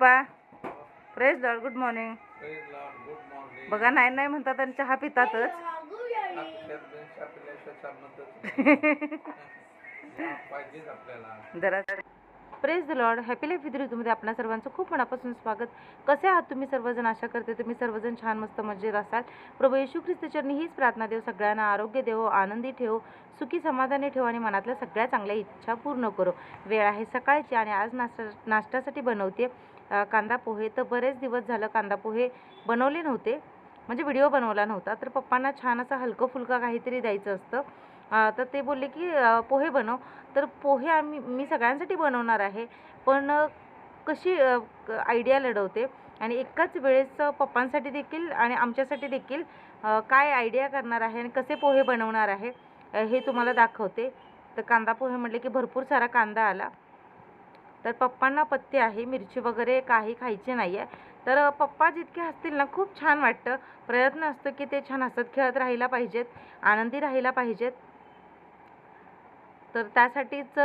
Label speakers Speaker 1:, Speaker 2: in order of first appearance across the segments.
Speaker 1: पप्पा. Praise lord good morning बघा नाही नाही म्हणतात आणि चहा पितातच. जरा praise the lord happy life with ऋतूमध्ये आपणा सर्वांचं खूप मनापासून स्वागत. कसे आहात तुम्ही सर्वजण? आशा करते तुम्ही सर्वजण छान मस्त मजेत असाल. प्रभू येशू ख्रिस्तचरणी हीच प्रार्थना देव. सगळ्यांना आरोग्य देव आनंदी ठेव सुखी समाधानी ठेव आणि मनातल्या सगळ्या चांगल्या इच्छा पूर्ण करो. वेळ आहे सकाळची आणि आज नाश्ता नाश्त्यासाठी बनवते कांदा पोहे. तर बरेच दिवस झालं कांदा पोहे बनवले नव्हते. म्हणजे व्हिडिओ बनवला नव्हता. तर पप्पांना छान असं हलकं फुलकं काहीतरी द्यायचं असतं. तर ते बोलले की पोहे बनव. तर पोहे आम्ही मी सगळ्यांसाठी बनवणार आहे. पण कशी आयडिया लढवते? आणि एकाच वेळेस पप्पांसाठी देखील आणि आमच्यासाठी देखील काय आयडिया करणार आहे आणि कसे पोहे बनवणार आहे हे तुम्हाला दाखवते. तर कांदा पोहे म्हटले की भरपूर सारा कांदा आला. तर पप्पांना पत्ते आहे मिरची वगैरे काही खायची नाही आहे तर पप्पा जितके हसतील ना खूप छान वाटतं. प्रयत्न असतो की ते छान हसत खेळत राहायला पाहिजेत आनंदी राहायला पाहिजेत. तर त्यासाठीच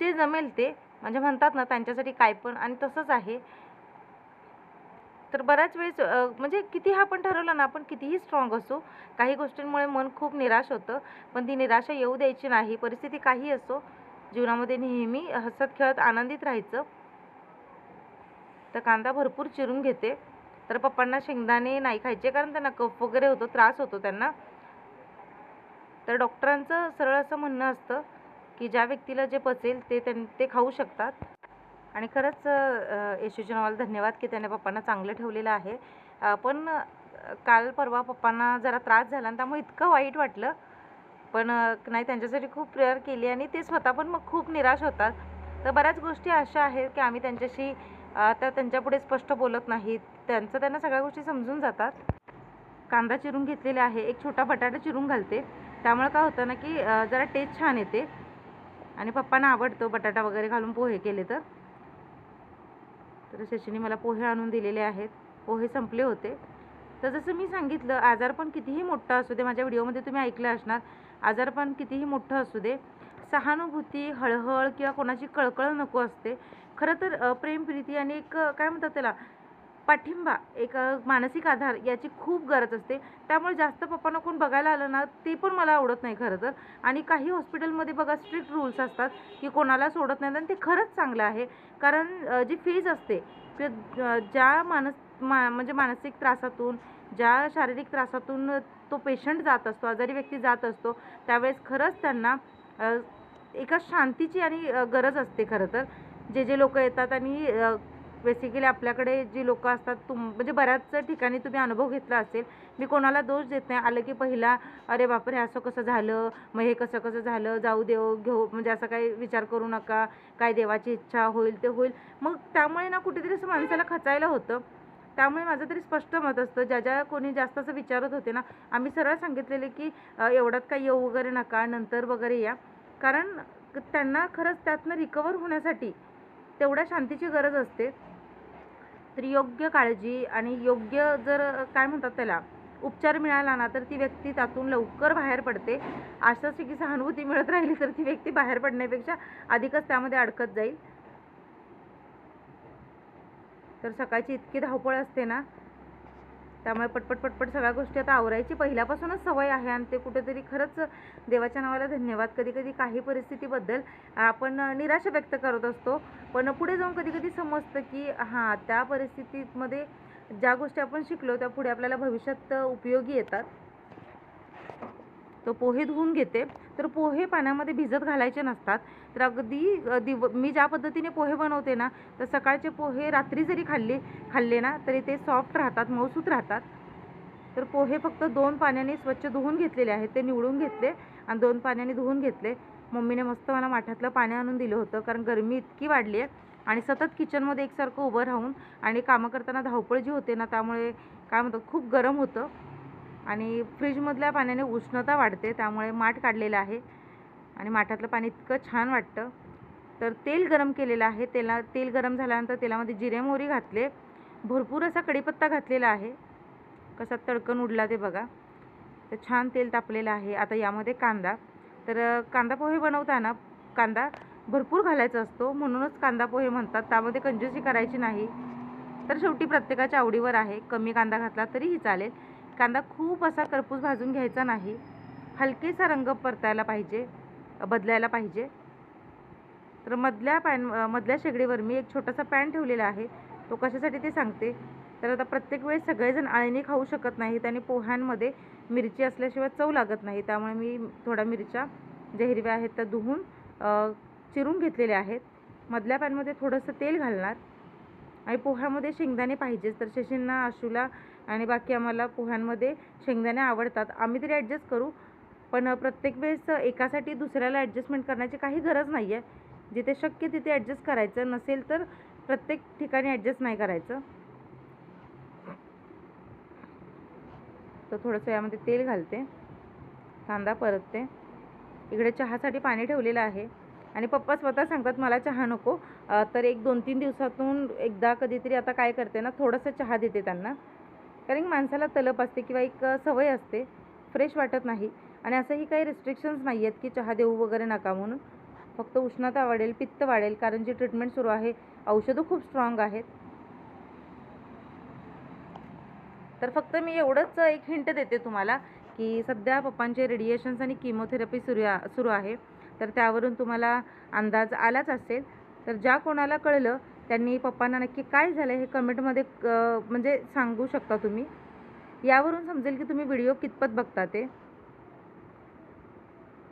Speaker 1: जे जमेल ते म्हणजे म्हणतात ना त्यांच्यासाठी काय पण आणि तसंच आहे. तर बऱ्याच वेळेस म्हणजे किती हा पण ठरवलं ना आपण कितीही स्ट्रॉंग असो काही गोष्टींमुळे मन खूप निराश होतं. पण ती निराशा येऊ द्यायची नाही परिस्थिती काही असो जीवनामध्ये नेहमी हसत खेळत आनंदित राहायचं. तर कांदा भरपूर चिरून घेते. तर पप्पांना शेंगदाणे नाही खायचे कारण त्यांना कफ वगैरे होतो त्रास होतो त्यांना. तर डॉक्टरांचं सरळ असं म्हणणं असतं की ज्या व्यक्तीला जे पचेल ते त्यां ते खाऊ शकतात. आणि खरंच अ, येशूच्या नावाला धन्यवाद की त्याने पप्पांना चांगलं ठेवलेलं आहे. पण काल परवा पप्पांना जरा त्रास झाला आणि त्यामुळे इतकं वाईट वाटलं पण नाही त्यांच्यासाठी खूप प्रेयर केली आणि ते स्वतः पण मग खूप निराश होतात. तर बऱ्याच गोष्टी अशा आहेत की आम्ही त्यांच्याशी आता त्यांच्यापुढे स्पष्ट बोलत नाहीत. त्यांचं त्यांना सगळ्या गोष्टी समजून जातात. कांदा चिरून घेतलेला आहे. एक छोटा बटाटा चिरून घालते. त्यामुळे काय होतं ना की जरा टेस्ट छान येते. आणि पप्पांना आवडतो बटाटा वगैरे घालून पोहे केले तर. तर शशीने मला पोहे आणून दिलेले आहेत. पोहे संपले होते. तर जसं मी सांगितलं आजार पण कितीही मोठा असू दे माझ्या व्हिडिओमध्ये तुम्ही ऐकलं असणार. आजारपण कितीही मोठं असू दे सहानुभूती हळहळ किंवा कोणाची कळकळ नको असते. खरं तर प्रेम प्रीती आणि एक काय म्हणतात त्याला पाठिंबा एक मानसिक आधार याची खूप गरज असते. त्यामुळे जास्त पप्पांना कोण बघायला आलं ना ते पण मला आवडत नाही खरं तर. आणि काही हॉस्पिटलमध्ये बघा स्ट्रिक्ट रूल्स असतात की कोणाला सोडत नाहीत आणि ते खरंच चांगलं आहे. कारण जी फीज असते ते ज्या मानस मा म्हणजे मानसिक त्रासातून ज्या शारीरिक त्रासातून तो पेशंट जात असतो आजारी व्यक्ती जात असतो त्यावेळेस खरंच त्यांना एका शांतीची आणि गरज असते खरं तर. जे जे लोक येतात आणि बेसिकली आपल्याकडे जी लोक असतात तुम म्हणजे बऱ्याच ठिकाणी तुम्ही अनुभव घेतला असेल मी कोणाला दोष देत नाही. आलं की पहिला अरे बापरे असं कसं झालं? मग हे कसं कसं झालं? जाऊ देव घेऊ म्हणजे असं काही विचार करू नका. काय देवाची इच्छा होईल ते होईल. मग त्यामुळे ना कुठेतरी असं माणसाला खचायला होतं. त्यामुळे माझं तरी स्पष्ट मत असतं. ज्या ज्या कोणी जास्त असं विचारत होते ना आम्ही सरळ सांगितलेले की एवढ्यात काही येऊ वगैरे नका नंतर वगैरे या. कारण त्यांना खरंच त्यातनं रिकवर होण्यासाठी तेवढ्या शांतीची गरज असते. तर योग्य काळजी आणि योग्य जर काय म्हणतात त्याला उपचार मिळाला ना तर ती व्यक्ती त्यातून लवकर बाहेर पडते. अशाच की सहानुभूती मिळत राहिली तर ती व्यक्ती बाहेर पडण्यापेक्षा अधिकच त्यामध्ये अडकत जाईल. तर सकाळची इतकी धावपळ असते ना त्यामुळे पटपट पटपट सगळ्या गोष्टी आता आवरायची. पहिल्यापासूनच सवय आहे आणि ते कुठेतरी खरंच देवाच्या नावाला धन्यवाद. कधी कधी काही परिस्थितीबद्दल आपण निराशा व्यक्त करत असतो. पण पुढे जाऊन कधी कधी समजतं की हां त्या परिस्थितीमध्ये ज्या गोष्टी आपण शिकलो त्या पुढे आपल्याला भविष्यात उपयोगी येतात. तो पोहे धुवून घेते. तर पोहे पाण्यामध्ये भिजत घालायचे नसतात. तर अगदी दिव मी ज्या पद्धतीने पोहे बनवते ना तर सकाळचे पोहे रात्री जरी खाल्ले खाल्ले ना तरी ते सॉफ्ट राहतात मऊसूत राहतात. तर पोहे फक्त दोन पाण्याने स्वच्छ धुवून घेतलेले आहेत. ते निवडून घेतले आणि दोन पाण्याने धुवून घेतले. मम्मीने मस्त मला माठातलं पाणी आणून दिलं होतं कारण गरमी इतकी वाढली आहे आणि सतत किचनमध्ये एकसारखं उभं राहून आणि कामं करताना धावपळ जी होते ना त्यामुळे काय म्हणतात खूप गरम होतं. आणि फ्रीजमधल्या पाण्याने उष्णता वाढते त्यामुळे माठ काढलेलं आहे. आणि माठातलं पाणी इतकं छान वाटतं. तर तेल गरम केलेलं आहे. तेला तेल गरम झाल्यानंतर तेलामध्ये जिरे मोहरी घातले. भरपूर असा कढीपत्ता घातलेला आहे. कसा तडकन उडला ते बघा. तर छान तेल तापलेलं आहे. आता यामध्ये कांदा. तर कांदा पोहे बनवताना कांदा भरपूर घालायचा असतो. म्हणूनच कांदा पोहे म्हणतात. त्यामध्ये कंजूसी करायची नाही. तर शेवटी प्रत्येकाच्या आवडीवर आहे. कमी कांदा घातला तरीही चालेल. कांदा खूप असा करपूस भाजून घ्यायचा नाही. हलकेसा रंग परतायला पाहिजे बदलायला पाहिजे. तर मधल्या पॅन मधल्या शेगडीवर मी एक छोटासा पॅन ठेवलेला आहे. तो कशासाठी ते सांगते. तर आता प्रत्येक वेळेस सगळेजण आळणी खाऊ शकत नाहीत आणि पोह्यांमध्ये मिरची असल्याशिवाय चव लागत नाही. त्यामुळे मी थोड्या मिरच्या ज्या हिरव्या आहेत त्या धुवून चिरून घेतलेल्या आहेत. मधल्या पॅनमध्ये थोडंसं तेल घालणार. आणि पोह्यामध्ये शेंगदाणे पाहिजेच. तर शशींना आशूला आणि बाकी आम्हाला पोह्यांमध्ये शेंगदाणे आवडतात. आम्ही तरी ॲडजस्ट करू. पण प्रत्येक वेळेस एकासाठी दुसऱ्याला ॲडजस्टमेंट करण्याची काही गरज नाही आहे जिथे शक्य तिथे ॲडजस्ट करायचं. नसेल तर प्रत्येक ठिकाणी ॲडजस्ट नाही करायचं. तर थोडंसं यामध्ये तेल घालते. कांदा परतते. इकडे चहासाठी पाणी ठेवलेलं आहे. आणि पप्पा स्वतः सांगतात मला चहा नको. तर एक दोन तीन दिवसातून एकदा कधीतरी आता काय करते ना थोडंसं चहा देते त्यांना. कारण की माणसाला तलप असते किंवा एक सवय असते. फ्रेश वाटत नाही. आणि असंही काही रिस्ट्रिक्शन्स नाही आहेत की चहा देऊ वगैरे नका म्हणून. फक्त उष्णता वाढेल पित्त वाढेल कारण जी ट्रीटमेंट सुरू आहे औषधं खूप स्ट्रॉंग आहेत. तर फक्त मी एवढंच एक हिंट देते तुम्हाला की सध्या पप्पांचे रेडिएशन्स आणि किमोथेरपी सुरू सुरू आहे. तर त्यावरून तुम्हाला अंदाज आलाच असेल. तर ज्या कोणाला कळलं त्यांनी पप्पांना नक्की काय झालं हे कमेंटमध्ये क- म्हणजे सांगू शकता तुम्ही? यावरून समजेल की तुम्ही व्हिडिओ कितपत बघता ते.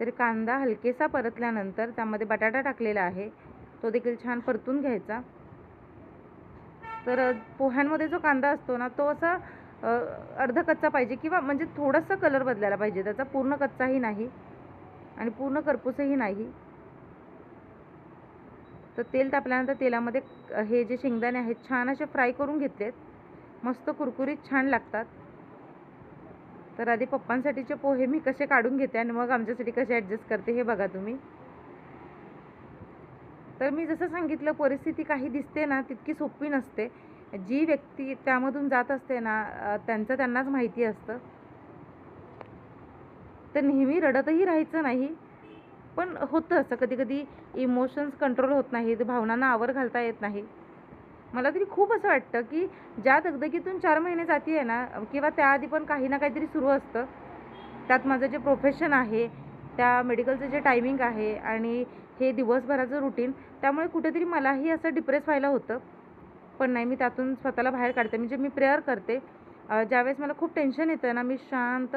Speaker 1: तर कांदा हलकेसा परतल्यानंतर त्यामध्ये बटाटा टाकलेला आहे. तो देखील छान परतून घ्यायचा. तर पोह्यांमध्ये जो कांदा असतो ना तो असा अर्ध कच्चा पाहिजे किंवा म्हणजे थोडासा कलर बदलायला पाहिजे. त्याचा पूर्ण कच्चाही नाही आणि पूर्ण करपूसही नाही. तर तेल तापल्यानंतर तेलामध्ये हे जे शेंगदाणे आहेत छान असे फ्राय करून घेतलेत. मस्त कुरकुरीत छान लागतात. तर आधी पप्पांसाठीचे पोहे मी कसे काढून घेते आणि मग आमच्यासाठी कसे ॲडजस्ट करते हे बघा तुम्ही. तर मी जसं सांगितलं परिस्थिती काही दिसते ना तितकी सोपी नसते. जी व्यक्ती त्यामधून जात असते ना त्यांचं त्यांनाच माहिती असतं. तर नेहमी रडतही राहायचं नाही. पण होतं असं. कधी कधी इमोशन्स कंट्रोल होत नाहीत भावनांना आवर घालता येत नाही. मला तरी खूप असं वाटतं की ज्या दगदगीतून चार महिने जाते आहे ना किंवा त्याआधी पण काही ना काहीतरी सुरू असतं. त्यात माझं जे प्रोफेशन आहे त्या मेडिकलचं जे टायमिंग आहे आणि हे दिवसभराचं रुटीन त्यामुळे कुठेतरी मलाही असं डिप्रेस व्हायला होतं. पण नाही मी त्यातून स्वतःला बाहेर काढते. म्हणजे मी प्रेयर करते. ज्यावेळेस मला खूप टेन्शन येतं ना मी शांत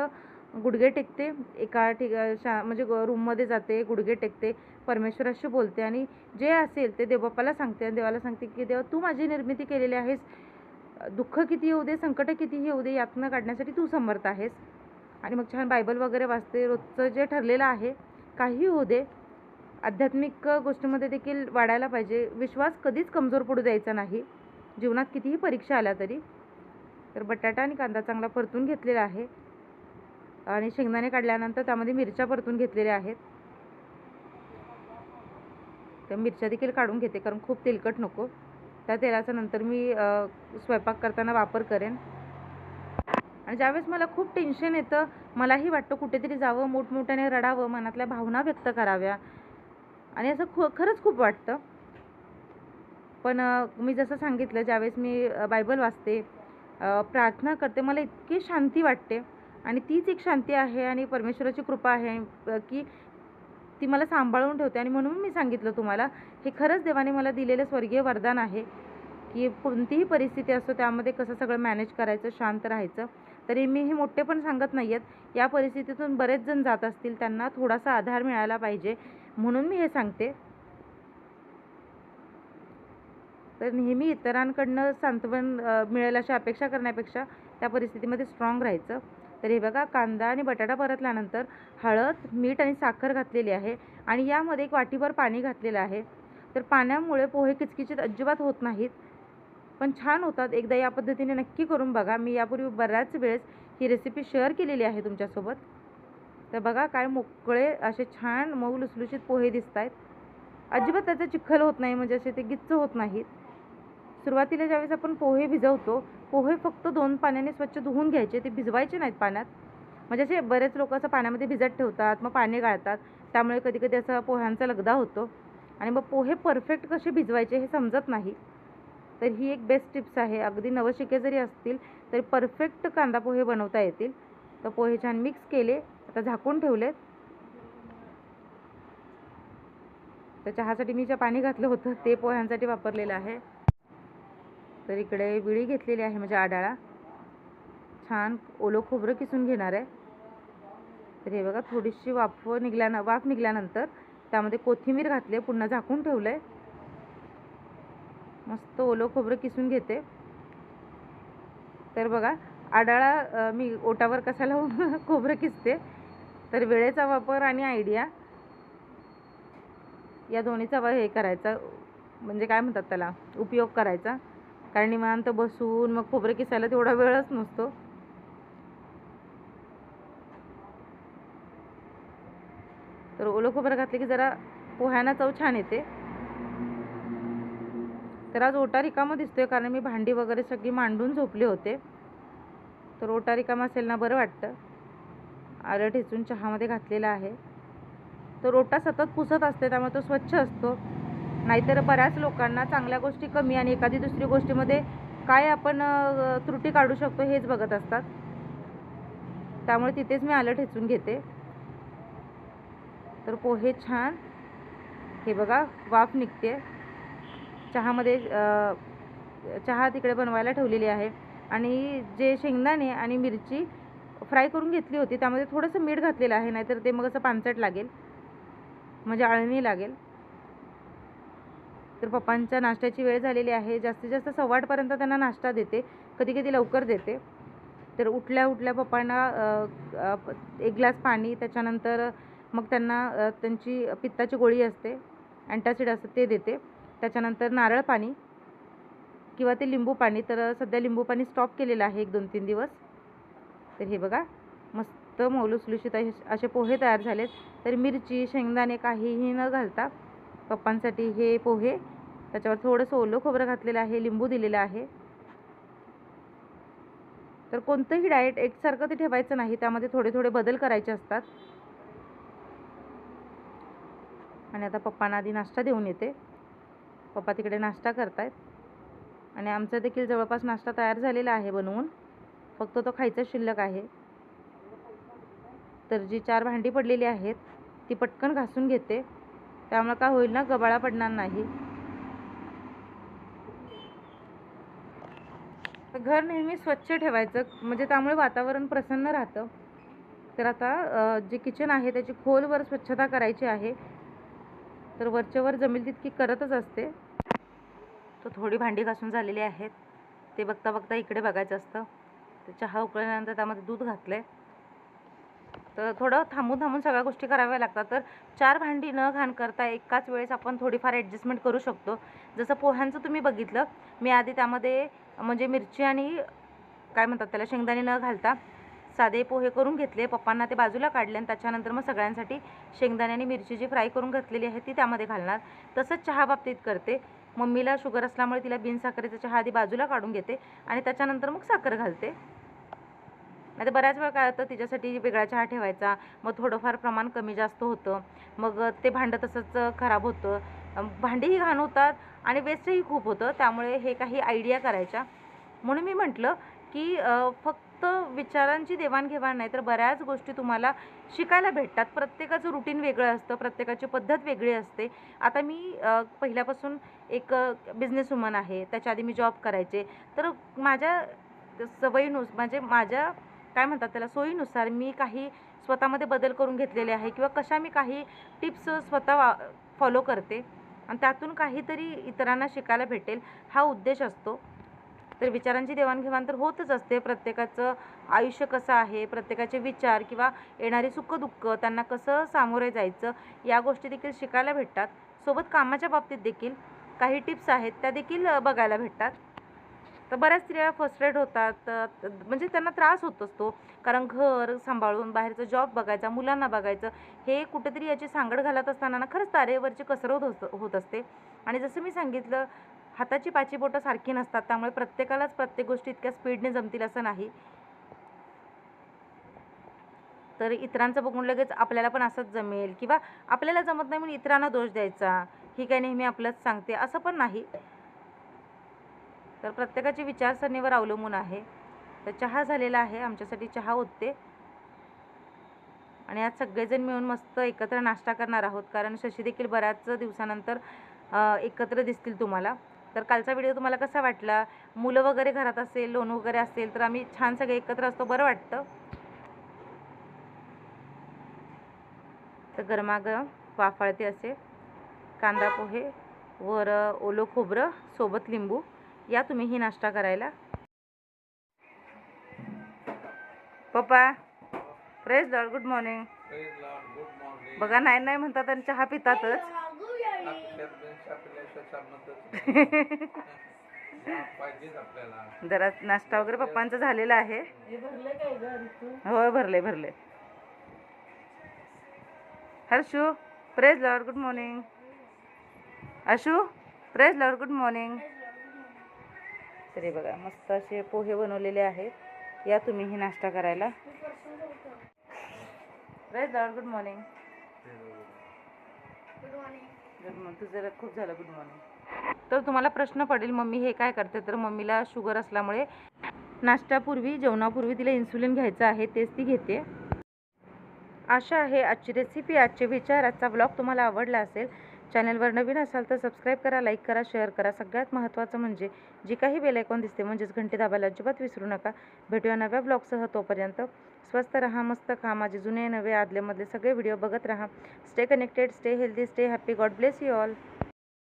Speaker 1: गुडघे टेकते एका ठिका शा म्हणजे ग- रूममध्ये जाते गुडघे टेकते परमेश्वराशी बोलते आणि जे असेल ते देवबाप्पाला सांगते आणि देवाला सांगते की देवा तू माझी निर्मिती केलेली आहेस. दुःख किती येऊ दे संकट कितीही येऊ दे यातनं काढण्यासाठी तू समर्थ आहेस. आणि मग छान बायबल वगैरे वाचते. रोजचं जे ठरलेलं आहे काहीही होऊ दे. आध्यात्मिक गोष्टीमध्ये देखील वाढायला पाहिजे. विश्वास कधीच कमजोर पडू द्यायचा नाही. जीवनात कितीही परीक्षा आल्या तरी. तर बटाटा आणि कांदा चांगला परतून घेतलेला आहे. आणि शेंगदाणे काढल्यानंतर त्यामध्ये मिरच्या परतून घेतलेल्या आहेत. त्या मिरच्या देखील काढून घेते कारण खूप तेलकट नको. त्या तेलाचा नंतर मी स्वयंपाक करताना वापर करेन. आणि ज्यावेळेस मला खूप टेन्शन येतं मलाही वाटतं कुठेतरी जावं मोठमोठ्याने रडावं मनातल्या भावना व्यक्त कराव्या. आणि असं खू खरंच खूप वाटतं. पण मी जसं सांगितलं ज्यावेळेस मी बायबल वाचते प्रार्थना करते मला इतकी शांती वाटते. आणि तीच एक शांती आहे आणि परमेश्वराची कृपा आहे की ती मला सांभाळून ठेवते. आणि म्हणून मी सांगितलं तुम्हाला हे खरंच देवाने मला दिलेलं स्वर्गीय वरदान आहे की कोणतीही परिस्थिती असो त्यामध्ये कसं सगळं मॅनेज करायचं शांत राहायचं. तरी मी हे मोठे पण सांगत नाही आहेत या परिस्थितीतून बरेच जण जात असतील त्यांना थोडासा आधार मिळाला पाहिजे म्हणून मी हे सांगते. तर नेहमी इतरांकडनं सांत्वन मिळेल अशी अपेक्षा करण्यापेक्षा त्या परिस्थितीमध्ये स्ट्रॉंग राहायचं. तर हे बघा कांदा आणि बटाटा परतल्यानंतर हळद मीठ आणि साखर घातलेली आहे आणि यामध्ये एक वाटीभर पाणी घातलेलं आहे. तर पाण्यामुळे पोहे किचकिचित अजिबात होत नाहीत. पण छान होतात. एकदा या पद्धतीने नक्की करून बघा. मी यापूर्वी बऱ्याच वेळेस ही रेसिपी शेअर केलेली आहे तुमच्यासोबत. तर बघा काय मोकळे असे छान मऊ लुसलुशीत पोहे दिसत आहेत अजिबात त्याचं चिखल होत नाही. म्हणजे असे ते गिच्च होत नाहीत. सुरुवातीला ज्यावेळेस आपण पोहे भिजवतो पोहे फक्त दोन पाण्याने स्वच्छ धुवून घ्यायचे ते भिजवायचे नाहीत पाण्यात. म्हणजे असे बरेच लोक असं पाण्यामध्ये भिजत ठेवतात मग पाणी गाळतात. त्यामुळे कधी कधी असं पोह्यांचा लगदा होतो. आणि मग पोहे परफेक्ट कसे भिजवायचे हे समजत नाही. तर ही एक बेस्ट टिप्स आहे. अगदी नवशिके जरी असतील तरी परफेक्ट कांदा पोहे बनवता येतील. तर पोहे छान मिक्स केले आता झाकून ठेवलेत. तर चहासाठी मी जे पाणी घातलं होतं ते पोह्यांसाठी वापरलेलं आहे. तर इकडे विळी घेतलेली आहे म्हणजे आडाळा. छान ओलं खोबरं किसून घेणार आहे. तर हे बघा थोडीशी वाफ निघल्यान वाफ निघाल्यानंतर त्यामध्ये कोथिंबीर घातली पुन्हा झाकून ठेवलं आहे मस्त ओलं खोबरं किसून घेते. तर बघा आडाळा मी ओटावर कशाला खोबरं किसते? तर वेळेचा वापर आणि आयडिया या दोन्हीचा हे करायचा. म्हणजे काय म्हणतात त्याला? उपयोग करायचा. कारण निवांत बसून मग खोबरं किसायला तेवढा वेळच नसतो. तर ओलं खोबरं घातलं की जरा पोह्यांना चव छान येते. तर आज ओटा रिकामा दिसतोय कारण मी भांडी वगैरे सगळी मांडून झोपले होते. तर ओटा रिकामा असेल ना बरं वाटतं. आलं ठेचून चहामध्ये घातलेला आहे. तर ओटा सतत पुसत असते त्यामुळे तो स्वच्छ असतो. नाहीतर बऱ्याच लोकांना चांगल्या गोष्टी कमी आणि एखादी दुसरी गोष्टीमध्ये काय आपण त्रुटी काढू शकतो हेच बघत असतात. त्यामुळे तिथेच मी आलं ठेचून घेते. तर पोहे छान. हे बघा वाफ निघते चहामध्ये चहा तिकडे बनवायला ठेवलेली आहे. आणि जे शेंगदाणे आणि मिरची फ्राय करून घेतली होती त्यामध्ये थोडंसं मीठ घातलेलं आहे नाहीतर ते मग असं पानसट लागेल. म्हणजे आळणी लागेल. तर पप्पांच्या नाश्त्याची वेळ झालेली आहे. जास्तीत जास्त सव्वाटपर्यंत त्यांना नाश्ता देते. कधी कधी लवकर देते. तर उठल्या उठल्या पप्पांना एक ग्लास पाणी त्याच्यानंतर मग त्यांना त्यांची पित्ताची गोळी असते अँटासिड असतं ते देते. त्याच्यानंतर नारळ पाणी किंवा ते लिंबू पाणी. तर सध्या लिंबू पाणी स्टॉप केलेलं आहे एक दोन तीन दिवस. तर हे बघा मस्त मौलुसलुशीत असे असे पोहे तयार झालेत. तर मिरची शेंगदाणे काहीही न घालता पप्पांसाठी हे पोहे. त्याच्यावर थोडंसं ओलं खोबरं घातलेलं आहे लिंबू दिलेलं आहे. तर कोणतंही डाएट एकसारखं ते ठेवायचं नाही त्यामध्ये थोडे थोडे बदल करायचे असतात. आणि आता पप्पांना आधी नाश्ता देऊन येते. पप्पा तिकडे नाश्ता करतायत. आणि आमचा देखील जवळपास नाश्ता तयार झालेला आहे बनवून. फक्त तो खायचा शिल्लक आहे. तर जी चार भांडी पडलेली आहेत ती पटकन घासून घेते. त्यामुळे काय होईल ना गबाळा पडणार नाही. तर घर नेहमी स्वच्छ ठेवायचं म्हणजे त्यामुळे वातावरण प्रसन्न राहतं. तर आता जे किचन आहे त्याची खोलवर स्वच्छता करायची आहे. तर वरच्यावर जमेल तितकी करतच असते. तर थोडी भांडी घासून झालेली आहेत. ते बघता बघता इकडे बघायचं असतं. तर चहा उकळल्यानंतर त्यामध्ये दूध घातलं आहे तर थोडं थांबून थांबून सगळ्या गोष्टी कराव्या लागतात. तर चार भांडी न घाण करता एकाच वेळेस आपण थोडीफार ॲडजस्टमेंट करू शकतो. जसं पोह्यांचं तुम्ही बघितलं मी आधी त्यामध्ये म्हणजे मिरची आणि काय म्हणतात त्याला शेंगदाणे न घालता साधे पोहे करून घेतले. पप्पांना ते बाजूला काढले आणि त्याच्यानंतर मग सगळ्यांसाठी शेंगदाणे आणि मिरची जी फ्राय करून घातलेली आहे ती त्यामध्ये घालणार. तसंच चहा बाबतीत करते. मम्मीला शुगर असल्यामुळे तिला बिनसाखरेचा चहा आधी बाजूला काढून घेते आणि त्याच्यानंतर मग साखर घालते. नाही बऱ्याच वेळा काय होतं तिच्यासाठी वेगळा चहा ठेवायचा मग थोडंफार प्रमाण कमी जास्त होतं मग ते भांडं तसंच खराब होतं. भांडीही घाण होतात आणि वेस्टही खूप होतं त्यामुळे हे काही आयडिया करायच्या. म्हणून मी म्हटलं की फक्त विचारांची देवाणघेवाण नाही तर बऱ्याच गोष्टी तुम्हाला शिकायला भेटतात. प्रत्येकाचं रुटीन वेगळं असतं प्रत्येकाची पद्धत वेगळी असते. आता मी पहिल्यापासून एक बिझनेस वुमन आहे त्याच्या आधी मी जॉब करायचे. तर माझ्या सवयीनुस म्हणजे माझ्या काय म्हणतात त्याला सोयीनुसार मी काही स्वतःमध्ये बदल करून घेतलेले आहे किंवा कशा मी काही टिप्स स्वतः वा फॉलो करते. आणि त्यातून काहीतरी इतरांना शिकायला भेटेल हा उद्देश असतो. तर विचारांची देवाणघेवाण तर होतच असते. प्रत्येकाचं आयुष्य कसं आहे प्रत्येकाचे विचार किंवा येणारी सुखदुःख त्यांना कसं सामोरे जायचं या गोष्टी देखील शिकायला भेटतात. सोबत कामाच्या बाबतीत देखील काही टिप्स आहेत त्या देखील बघायला भेटतात. तर बऱ्याच स्त्रिया फ्रस्ट्रेट होतात. म्हणजे त्यांना त्रास होत असतो. कारण घर सांभाळून बाहेरचं जॉब बघायचा मुलांना बघायचं हे कुठेतरी याची सांगड घालत असताना ना खरंच तारेवरची कसरत होत होत असते. आणि जसं मी सांगितलं हाताची पाची बोटं सारखी नसतात त्यामुळे प्रत्येकालाच प्रत्येक गोष्टी इतक्या स्पीडने जमतील असं नाही. तर इतरांचं बघून लगेच आपल्याला पण असंच जमेल. किंवा आपल्याला जमत नाही म्हणून इतरांना दोष द्यायचा. ही काय नेहमी आपलंच सांगते असं पण नाही. तर प्रत्येकाची विचारसरणीवर अवलंबून आहे. तर चहा झालेला आहे आमच्यासाठी चहा ओतते आणि आज सगळेजण मिळून मस्त एकत्र नाश्ता करणार आहोत. कारण शशी देखील बऱ्याच दिवसानंतर एकत्र दिसतील तुम्हाला. तर कालचा व्हिडिओ तुम्हाला कसा वाटला? मुलं वगैरे घरात असेल लोन वगैरे असेल तर आम्ही छान सगळे एकत्र असतो बरं वाटतं? तर गरमागरम वाफाळते असे. कांदा पोहे वर ओलं खोबरं सोबत लिंबू. या तुम्ही ही नाश्ता करायला. पप्पा praise lord good morning
Speaker 2: Praise Lord, good morning.
Speaker 1: बघा नाही नाही म्हणतात आणि चहा पितातच. जरा नाश्ता वगैरे पप्पांचा झालेला आहे. होय भरले भरले. Harshu praise lord good morning Ashu praise lord good morning तरी बघा मस्त असे पोहे बनवलेले आहेत. या तुम्ही ही नाश्ता करायला. Lord good morning good morning तुझं खूप झालं गुड मॉर्निंग तर तुम्हाला प्रश्न पडेल मम्मी हे काय करते? तर मम्मीला शुगर असल्यामुळे नाश्त्यापूर्वी जेवणापूर्वी तिला इन्सुलिन घ्यायचं आहे तेच ती घेते. आशा आहे आजची रेसिपी आजचे विचार आजचा ब्लॉग तुम्हाला आवडला असेल. चॅनलवर नवीन असाल तर सबस्क्राईब करा लाईक करा शेअर करा. सगळ्यात महत्त्वाचं म्हणजे जी काही बेलायकॉन दिसते म्हणजेच घंटी दाबायला अजिबात विसरू नका. भेटूया नव्या ब्लॉगसह तोपर्यंत. स्वस्त राहा मस्त खा. माझे जुने नवे आदलेमधले सगळे व्हिडिओ बघत राहा. Stay connected stay healthy stay happy God bless you all